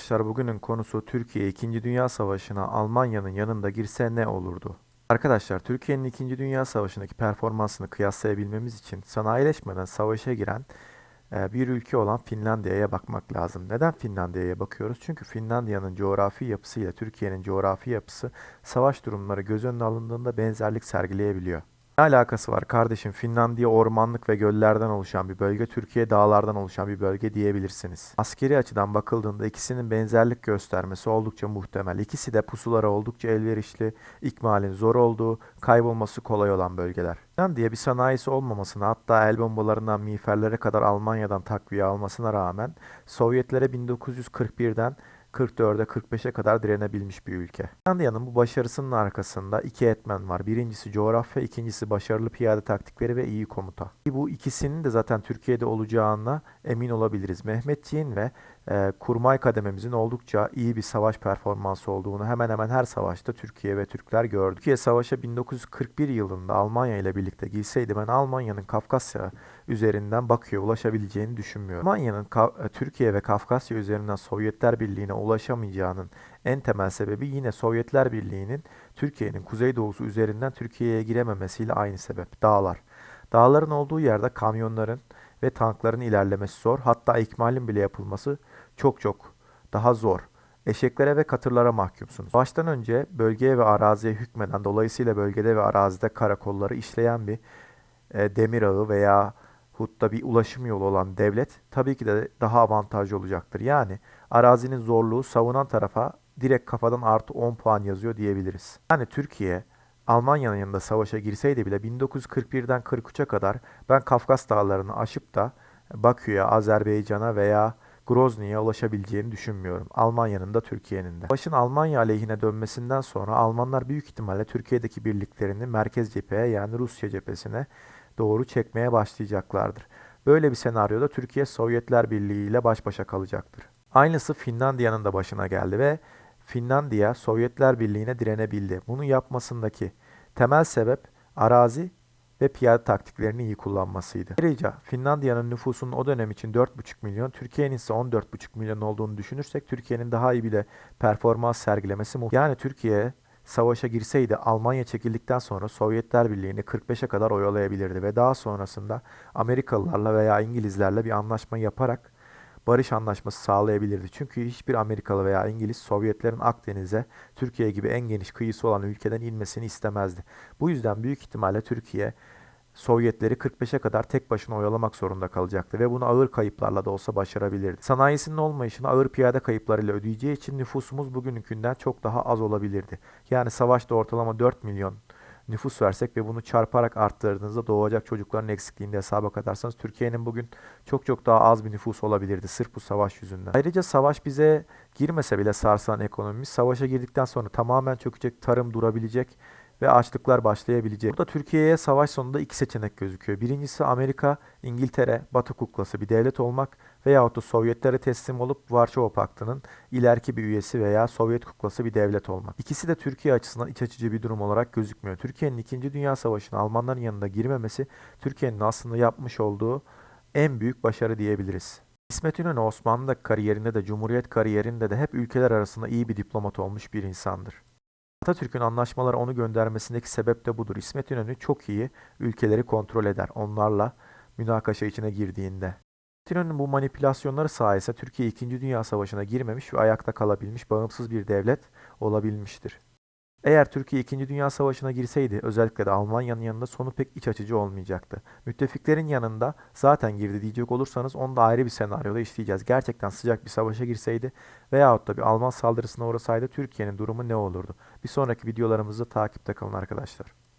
Arkadaşlar bugünün konusu Türkiye 2. Dünya Savaşı'na Almanya'nın yanında girse ne olurdu? Arkadaşlar Türkiye'nin 2. Dünya Savaşı'ndaki performansını kıyaslayabilmemiz için sanayileşmeden savaşa giren e, bir ülke olan Finlandiya'ya bakmak lazım. Neden Finlandiya'ya bakıyoruz? Çünkü Finlandiya'nın coğrafi yapısıyla Türkiye'nin coğrafi yapısı savaş durumları göz önüne alındığında benzerlik sergileyebiliyor. Ne alakası var kardeşim? Finlandiya ormanlık ve göllerden oluşan bir bölge, Türkiye dağlardan oluşan bir bölge diyebilirsiniz. Askeri açıdan bakıldığında ikisinin benzerlik göstermesi oldukça muhtemel. İkisi de pusulara oldukça elverişli, ikmalin zor olduğu, kaybolması kolay olan bölgeler. Finlandiya bir sanayisi olmamasına hatta el bombalarından miğferlere kadar Almanya'dan takviye almasına rağmen Sovyetlere 1941'den 44'e 45'e kadar direnebilmiş bir ülke. Finlandiya'nın bu başarısının arkasında iki etmen var. Birincisi coğrafya, ikincisi başarılı piyade taktikleri ve iyi komuta. Bu ikisinin de zaten Türkiye'de olacağına emin olabiliriz. Mehmetçiğin ve e, kurmay kadememizin oldukça iyi bir savaş performansı olduğunu hemen hemen her savaşta Türkiye ve Türkler gördü. Türkiye savaşa 1941 yılında Almanya ile birlikte girseydi ben Almanya'nın Kafkasya üzerinden Bakü'ye ulaşabileceğini düşünmüyorum. Almanya'nın e, Türkiye ve Kafkasya üzerinden Sovyetler Birliği'ne ulaşamayacağının en temel sebebi yine Sovyetler Birliği'nin Türkiye'nin kuzeydoğusu üzerinden Türkiye'ye girememesiyle aynı sebep. Dağlar. Dağların olduğu yerde kamyonların ve tankların ilerlemesi zor. Hatta ikmalin bile yapılması çok çok daha zor. Eşeklere ve katırlara mahkumsunuz. Baştan önce bölgeye ve araziye hükmeden dolayısıyla bölgede ve arazide karakolları işleyen bir e, demir ağı veya hutta bir ulaşım yolu olan devlet tabii ki de daha avantajlı olacaktır. Yani arazinin zorluğu savunan tarafa direkt kafadan artı 10 puan yazıyor diyebiliriz. Yani Türkiye Almanya'nın yanında savaşa girseydi bile 1941'den 43'e kadar ben Kafkas dağlarını aşıp da Bakü'ye, Azerbaycan'a veya Grozny'ye ulaşabileceğini düşünmüyorum. Almanya'nın da Türkiye'nin de. Başın Almanya aleyhine dönmesinden sonra Almanlar büyük ihtimalle Türkiye'deki birliklerini merkez cepheye yani Rusya cephesine doğru çekmeye başlayacaklardır. Böyle bir senaryoda Türkiye Sovyetler Birliği ile baş başa kalacaktır. Aynısı Finlandiya'nın da başına geldi ve Finlandiya Sovyetler Birliği'ne direnebildi. Bunu yapmasındaki temel sebep arazi ve piyade taktiklerini iyi kullanmasıydı. Ayrıca Finlandiya'nın nüfusunun o dönem için 4,5 milyon, Türkiye'nin ise 14,5 milyon olduğunu düşünürsek Türkiye'nin daha iyi bir de performans sergilemesi muhtemel. Yani Türkiye savaşa girseydi Almanya çekildikten sonra Sovyetler Birliği'ni 45'e kadar oyalayabilirdi ve daha sonrasında Amerikalılarla veya İngilizlerle bir anlaşma yaparak barış anlaşması sağlayabilirdi. Çünkü hiçbir Amerikalı veya İngiliz Sovyetlerin Akdeniz'e Türkiye gibi en geniş kıyısı olan ülkeden inmesini istemezdi. Bu yüzden büyük ihtimalle Türkiye Sovyetleri 45'e kadar tek başına oyalamak zorunda kalacaktı ve bunu ağır kayıplarla da olsa başarabilirdi. Sanayisinin olmayışını ağır piyade kayıplarıyla ödeyeceği için nüfusumuz bugününkinden çok daha az olabilirdi. Yani savaşta ortalama 4 milyon nüfus versek ve bunu çarparak arttırdığınızda doğacak çocukların eksikliğini de hesaba katarsanız Türkiye'nin bugün çok çok daha az bir nüfus olabilirdi sırf bu savaş yüzünden. Ayrıca savaş bize girmese bile sarsan ekonomimiz savaşa girdikten sonra tamamen çökecek, tarım durabilecek ve açlıklar başlayabilecek. Burada Türkiye'ye savaş sonunda iki seçenek gözüküyor. Birincisi Amerika, İngiltere, Batı kuklası bir devlet olmak veyahut da Sovyetlere teslim olup Varşova Paktı'nın ileriki bir üyesi veya Sovyet kuklası bir devlet olmak. İkisi de Türkiye açısından iç açıcı bir durum olarak gözükmüyor. Türkiye'nin 2. Dünya Savaşı'na Almanların yanında girmemesi Türkiye'nin aslında yapmış olduğu en büyük başarı diyebiliriz. İsmet İnönü Osmanlı kariyerinde de Cumhuriyet kariyerinde de hep ülkeler arasında iyi bir diplomat olmuş bir insandır. Atatürk'ün anlaşmalara onu göndermesindeki sebep de budur. İsmet İnönü çok iyi ülkeleri kontrol eder onlarla münakaşa içine girdiğinde. İnönü'nün bu manipülasyonları sayesinde Türkiye 2. Dünya Savaşı'na girmemiş ve ayakta kalabilmiş bağımsız bir devlet olabilmiştir. Eğer Türkiye 2. Dünya Savaşı'na girseydi özellikle de Almanya'nın yanında sonu pek iç açıcı olmayacaktı. Müttefiklerin yanında zaten girdi diyecek olursanız onu da ayrı bir senaryoda işleyeceğiz. Gerçekten sıcak bir savaşa girseydi veyahut da bir Alman saldırısına uğrasaydı Türkiye'nin durumu ne olurdu? Bir sonraki videolarımızda takipte kalın arkadaşlar.